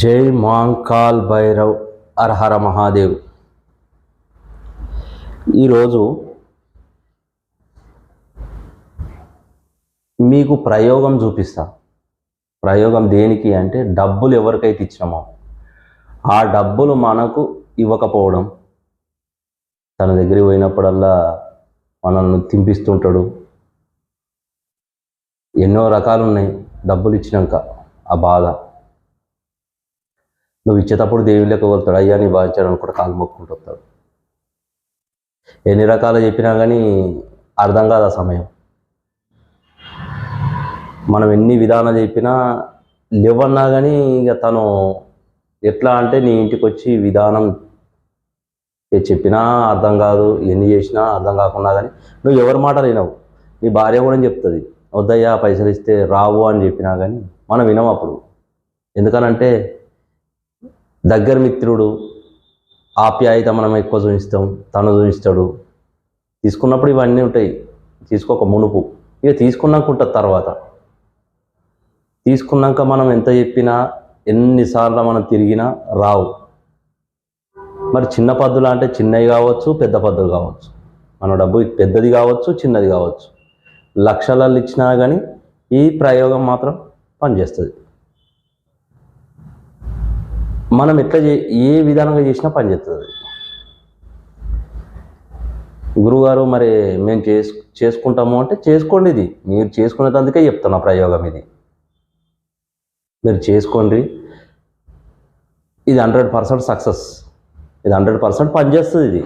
జై మాంకాల్ భైరవ్ అర్హర మహాదేవ్. ఈరోజు మీకు ప్రయోగం చూపిస్తా. ప్రయోగం దేనికి అంటే డబ్బులు ఎవరికైతే ఇచ్చినామో. ఆ డబ్బులు మనకు ఇవ్వకపోవడం. తన దగ్గరికి పోయినప్పుడల్లా మనల్ని తింపిస్తుంటాడు. ఎన్నో రకాలు ఉన్నాయి డబ్బులు ఇచ్చినాక ఆ బాధ. నువ్వు ఇచ్చేటప్పుడు దేవుని లెక్క అయ్యా నీ భావించాడు కూడా కాలు మొక్కుంటూ వస్తాడు. ఎన్ని రకాలు చెప్పినా కానీ అర్థం కాదు ఆ సమయం. మనం ఎన్ని విధానాలు చెప్పినా లేవన్నా కానీ ఇక తను ఎట్లా అంటే నీ ఇంటికి వచ్చి విధానం చెప్పినా అర్థం కాదు ఎన్ని చేసినా అర్థం కాకుండా కానీ నువ్వు ఎవరి మాట వినవు. నీ భార్య కూడా చెప్తుంది వద్దయ్యా పైసలు ఇస్తే రావు అని చెప్పినా కానీ మనం వినం అప్పుడు. ఎందుకనంటే దగ్గర మిత్రుడు ఆప్యాయత మనం ఎక్కువ చూపిస్తాం తను చూపిస్తాడు. తీసుకున్నప్పుడు ఇవన్నీ ఉంటాయి. తీసుకోక మునుపు. ఇక తీసుకున్నాక ఉంటుంది తర్వాత. తీసుకున్నాక మనం ఎంత చెప్పినా ఎన్నిసార్లు మనం తిరిగినా రావు. మరి చిన్న పద్దులు అంటే చిన్నవి కావచ్చు పెద్ద పద్దులు కావచ్చు. మన డబ్బు పెద్దది కావచ్చు చిన్నది కావచ్చు. లక్షలలో ఇచ్చినా కానీ ఈ ప్రయోగం మాత్రం పనిచేస్తుంది. మనం ఎట్లా చే ఏ విధానంగా చేసినా పనిచేస్తుంది గురుగారు మరి మేము చేసు చేసుకుంటాము అంటే చేసుకోండి ఇది. మీరు చేసుకునేందుకే చెప్తున్నా ప్రయోగం ఇది. మీరు చేసుకోండి. ఇది హండ్రెడ్ పర్సెంట్ సక్సెస్. ఇది హండ్రెడ్ పర్సెంట్ పనిచేస్తుంది ఇది.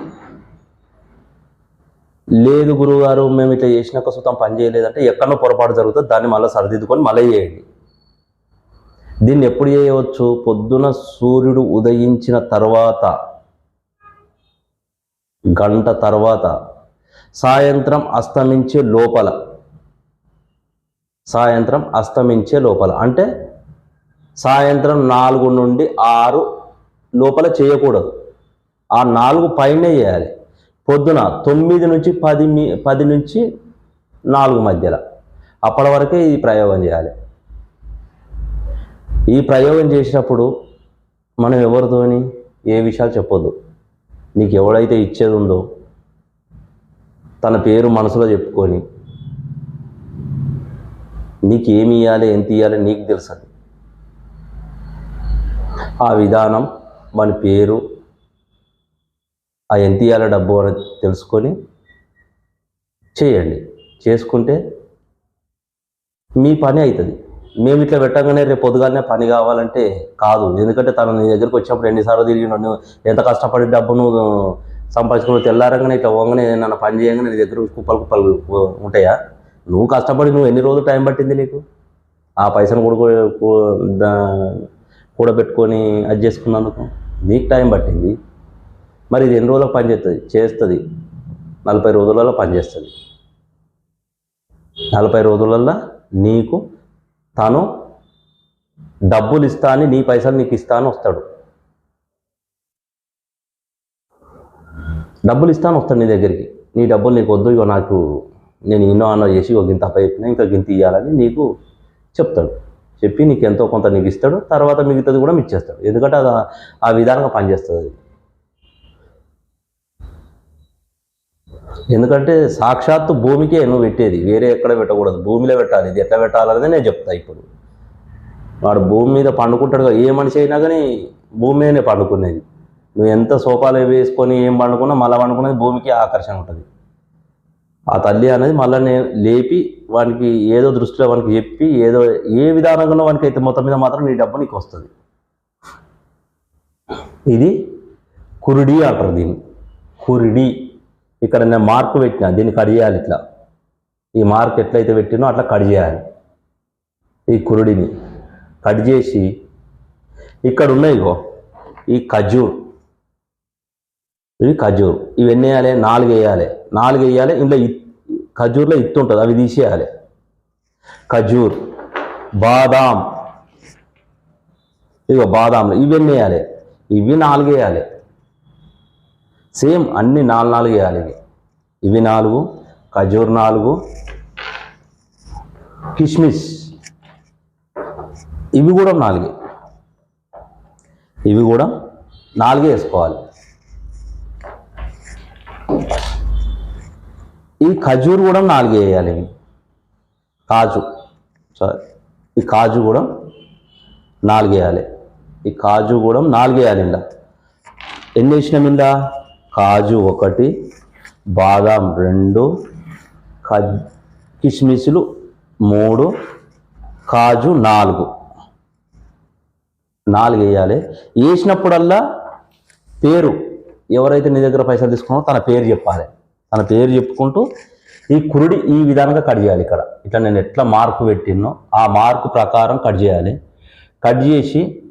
లేదు గురువుగారు మేము ఇట్లా చేసినాక సుతం పని చేయలేదంటే ఎక్కడో పొరపాటు జరుగుతుంది దాన్ని మళ్ళీ సరిదిద్దుకొని మళ్ళీ చేయండి. దీన్ని ఎప్పుడు చేయవచ్చు? పొద్దున సూర్యుడు ఉదయించిన తర్వాత. గంట తర్వాత. సాయంత్రం అస్తమించే లోపల. సాయంత్రం అస్తమించే లోపల. అంటే సాయంత్రం నాలుగు నుండి ఆరు లోపల చేయకూడదు. ఆ నాలుగు పైనే చేయాలి. పొద్దున తొమ్మిది నుంచి పది మీ పది నుంచి నాలుగు మధ్యలో. అప్పటి వరకే ఈ ప్రయోగం చేయాలి. ఈ ప్రయోగం చేసినప్పుడు మనం ఎవరితోని ఏ విషయాలు చెప్పొద్దు. నీకు ఎవడైతే ఇచ్చేది ఉందో తన పేరు మనసులో చెప్పుకొని నీకు ఏమి ఇవ్వాలి ఎంత ఇవ్వాలి నీకు తెలుసు ఆ విధానం మన పేరు ఆ ఎంత ఇవ్వాలి డబ్బు అని తెలుసుకొని చేయండి. చేసుకుంటే మీ పని అవుతుంది మేము ఇట్లా పెట్టగానే రేపు పొద్దుగానే పని కావాలంటే కాదు. ఎందుకంటే తను నీ దగ్గరికి వచ్చినప్పుడు ఎన్నిసార్లు తిరిగినా నువ్వు ఎంత కష్టపడి డబ్బు నువ్వు సంపాదించుకుని తెల్లారంగానే ఇట్లా పోగానే నన్ను పని చేయగానే నీ దగ్గర కుప్పలు కుప్పలు ఉంటాయా? నువ్వు కష్టపడి నువ్వు ఎన్ని రోజులు టైం పట్టింది నీకు? ఆ పైసను కూడా కూడబెట్టుకొని అది చేసుకున్నందుకు నీకు టైం పట్టింది. మరి ఇది ఎన్ని రోజులకు పని చేస్తుంది చేస్తుంది. నలభై రోజులలో పనిచేస్తుంది. నలభై రోజులల్లో నీకు తను డబ్బులు ఇస్తా అని నీ పైసలు నీకు ఇస్తాను వస్తాడు. డబ్బులు ఇస్తాను వస్తాడు నీ దగ్గరికి. నీ డబ్బులు నీకు వద్దు ఇగో నాకు నేను ఎన్నో అన్నో చేసి ఒక గింత అప్ప ఇంకా గింత ఇవ్వాలని నీకు చెప్తాడు. చెప్పి నీకు ఎంతో కొంత నీకు ఇస్తాడు తర్వాత మిగతాది కూడా మీకు ఇచ్చేస్తాడు ఎందుకంటే అది ఆ- ఆ విధానంగా పనిచేస్తుంది అది. ఎందుకంటే సాక్షాత్తు భూమికే నువ్వు పెట్టేది. వేరే ఎక్కడ పెట్టకూడదు. భూమిలో పెట్టాలి. ఇది ఎట్లా పెట్టాలనేది నేను చెప్తా ఇప్పుడు. వాడు భూమి మీద పండుకుంటాడు కదా, ఏ మనిషి అయినా కానీ భూమి మీదనే పండుకునేది. నువ్వు ఎంత సోఫాలు వేసుకొని ఏం పండుకున్నా మళ్ళీ పండుకునేది భూమికి ఆకర్షణ ఉంటుంది. ఆ తల్లి అనేది మళ్ళీ నేను లేపి వానికి ఏదో దృష్టిలో వానికి చెప్పి ఏదో ఏ విధానంగా వానికి అయితే మొత్తం మీద మాత్రం నీ డబ్బు నీకు వస్తుంది. ఇది కురిడి అంటారు దీన్ని. కురిడి. ఇక్కడ నేను మార్కు పెట్టిన దీన్ని కట్ చేయాలి ఇట్లా. ఈ మార్క్ ఎట్లయితే పెట్టినో అట్లా కట్ చేయాలి. ఈ కురుడిని కట్ చేసి ఇక్కడ ఉన్నాయి ఇగో ఈ ఖజూర్. ఇవి ఖజూర్. ఇవన్నీ వేయాలి? నాలుగు వేయాలి. నాలుగు వేయాలి ఇందులో ఖజూర్లో ఇత్తు ఉంటుంది అవి తీసేయాలి. ఖజూర్ బాదాం. ఇగో బాదాంలు ఇవన్నీ వేయాలి? ఇవి నాలుగు వేయాలి. సేమ్ అన్ని నాలుగు నాలుగు వేయాలి ఇవి. ఇవి నాలుగు ఖజూర్ నాలుగు కిష్మిష్. ఇవి కూడా నాలుగే. ఇవి కూడా నాలుగే వేసుకోవాలి. ఈ ఖజూర్ కూడా నాలుగే వేయాలి ఇవి. కాజు. సారీ ఈ కాజు కూడా నాలుగు వేయాలి. ఈ కాజు కూడా నాలుగేయాలి ఇలా ఎన్ని వేసినాం ఇలా కాజు ఒకటి బాదాం రెండు ఖజ్ కిస్మిస్లు మూడు కాజు నాలుగు. నాలుగు వేయాలి. వేసినప్పుడల్లా పేరు ఎవరైతే నీ దగ్గర పైసలు తీసుకున్నారో తన పేరు చెప్పాలి. తన పేరు చెప్పుకుంటూ ఈ కురుడి ఈ విధానంగా కట్ చేయాలి ఇక్కడ. ఇట్లా నేను ఎట్లా మార్కు పెట్టినో ఆ మార్కు ప్రకారం కట్ చేయాలి. కట్ చేసి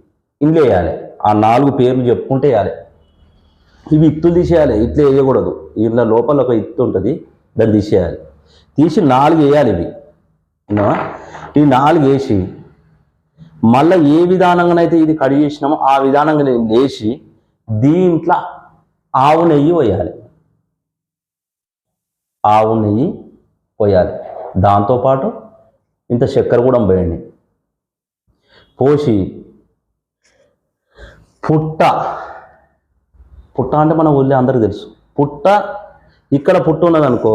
ఇంట్లో వేయాలి. ఆ నాలుగు పేర్లు చెప్పుకుంటే వేయాలి. ఇవి ఇత్తులు తీసేయాలి. ఇట్లా వేయకూడదు. ఇలా లోపల ఒక ఇత్తు ఉంటుంది. దాన్ని తీసేయాలి. తీసి నాలుగు వేయాలి ఇవి. ఈ నాలుగు వేసి మళ్ళీ ఏ విధానంగానైతే ఇది కడి చేసినామో ఆ విధానంగా నేను లేచి దీంట్లో ఆవు నెయ్యి పోయాలి. ఆవు నెయ్యి పోయాలి. దాంతోపాటు ఇంత చక్కెర కూడా పోయండి. పోసి పుట్ట పుట్ట అంటే మన ఊళ్ళో అందరికీ తెలుసు. పుట్ట ఇక్కడ పుట్ట ఉన్నదనుకో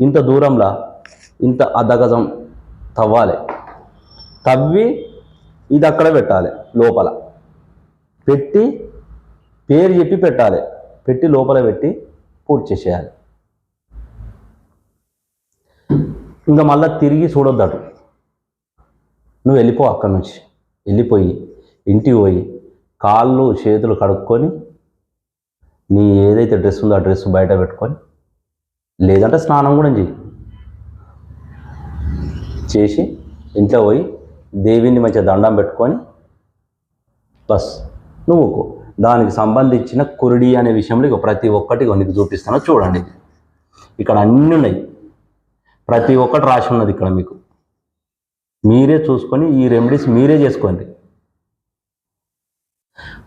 ఇంత దూరంలో ఇంత అర్ధగజం తవ్వాలి. తవ్వి ఇది అక్కడ పెట్టాలి లోపల. పెట్టి పేరు చెప్పి పెట్టాలి. పెట్టి లోపల పెట్టి పూర్తి చేసేయాలి. ఇంకా మళ్ళీ తిరిగి చూడొద్దు అటు. నువ్వు వెళ్ళిపో అక్కడి నుంచి. వెళ్ళిపోయి ఇంటికి పోయి కాళ్ళు చేతులు కడుక్కొని నీ ఏదైతే డ్రెస్ ఉందో ఆ డ్రెస్ బయట పెట్టుకొని లేదంటే స్నానం కూడా చెయ్యి. చేసి ఇంట్లో పోయి దేవిని మంచిగా దండం పెట్టుకొని బస్ నువ్వు దానికి సంబంధించిన కురుడి అనే విషయంలో ప్రతి ఒక్కటి నీకు చూపిస్తానో. చూడండి ఇక్కడ అన్నీ ఉన్నాయి. ప్రతి ఒక్కటి రాసి ఉన్నది ఇక్కడ మీకు. మీరే చూసుకొని ఈ రెమెడీస్ మీరే చేసుకోండి.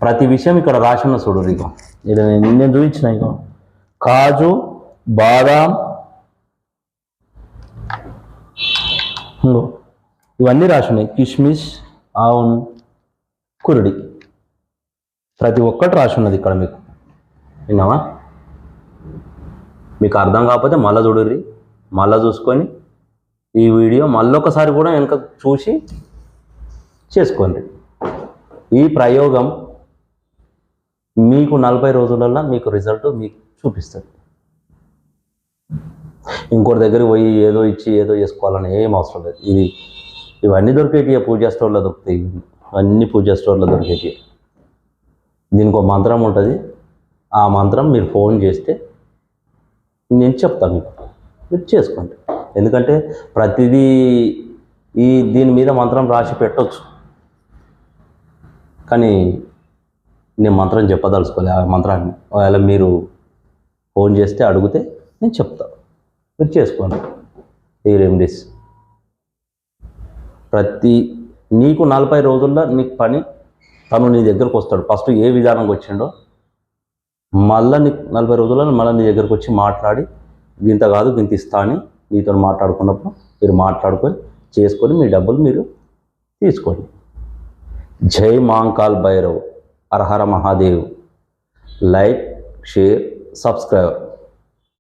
ప్రతి విషయం ఇక్కడ రాసి చూడు ఇగో ఇది నేను నేను చూపించిన ఇగో. కాజు బాదాం ఇవన్నీ రాసి ఉన్నాయి కిష్మిష్ ఆవున్ కురుడి. ప్రతి ఒక్కటి రాసి ఉన్నది ఇక్కడ మీకు. విన్నావా? మీకు అర్థం కాకపోతే మళ్ళీ చూడుర్రి. మళ్ళీ చూసుకొని ఈ వీడియో మళ్ళొకసారి కూడా వెనక చూసి చేసుకోండి. ఈ ప్రయోగం మీకు నలభై రోజులలో మీకు రిజల్ట్ మీకు చూపిస్తుంది ఇంకోటి దగ్గరికి పోయి ఏదో ఇచ్చి ఏదో చేసుకోవాలని ఏం అవసరం లేదు. ఇది ఇవన్నీ దొరికేటి పూజా స్టోర్లో దొరుకుతాయి. అన్ని పూజా స్టోర్లో దొరికేటి దీనికి ఒక మంత్రం ఉంటుంది. ఆ మంత్రం మీరు ఫోన్ చేస్తే నేను చెప్తాను మీకు. మీరు చేసుకోండి. ఎందుకంటే ప్రతిదీ ఈ దీని మీద మంత్రం రాసి పెట్టవచ్చు కానీ నేను మంత్రం చెప్పదలుచుకోలే ఆ మంత్రాన్ని. ఒకవేళ మీరు ఫోన్ చేస్తే అడిగితే నేను చెప్తాను మీరు చేసుకోండి. ఈ రెమెడీస్ ప్రతి నీకు నలభై రోజుల్లో నీకు పని తను నీ దగ్గరకు వస్తాడు. ఫస్ట్ ఏ విధానంగా వచ్చిండో మళ్ళీ నీకు నలభై రోజుల్లో మళ్ళీ నీ దగ్గరకు వచ్చి మాట్లాడి ఇంత కాదు ఇంత ఇస్తా అని నీతో మాట్లాడుకున్నప్పుడు మీరు మాట్లాడుకొని చేసుకొని మీ డబ్బులు మీరు తీసుకోండి. జై మాంకాల్ భైరవ్. హరహర మహాదేవ్ లైక్ షేర్ సబ్స్క్రైబ్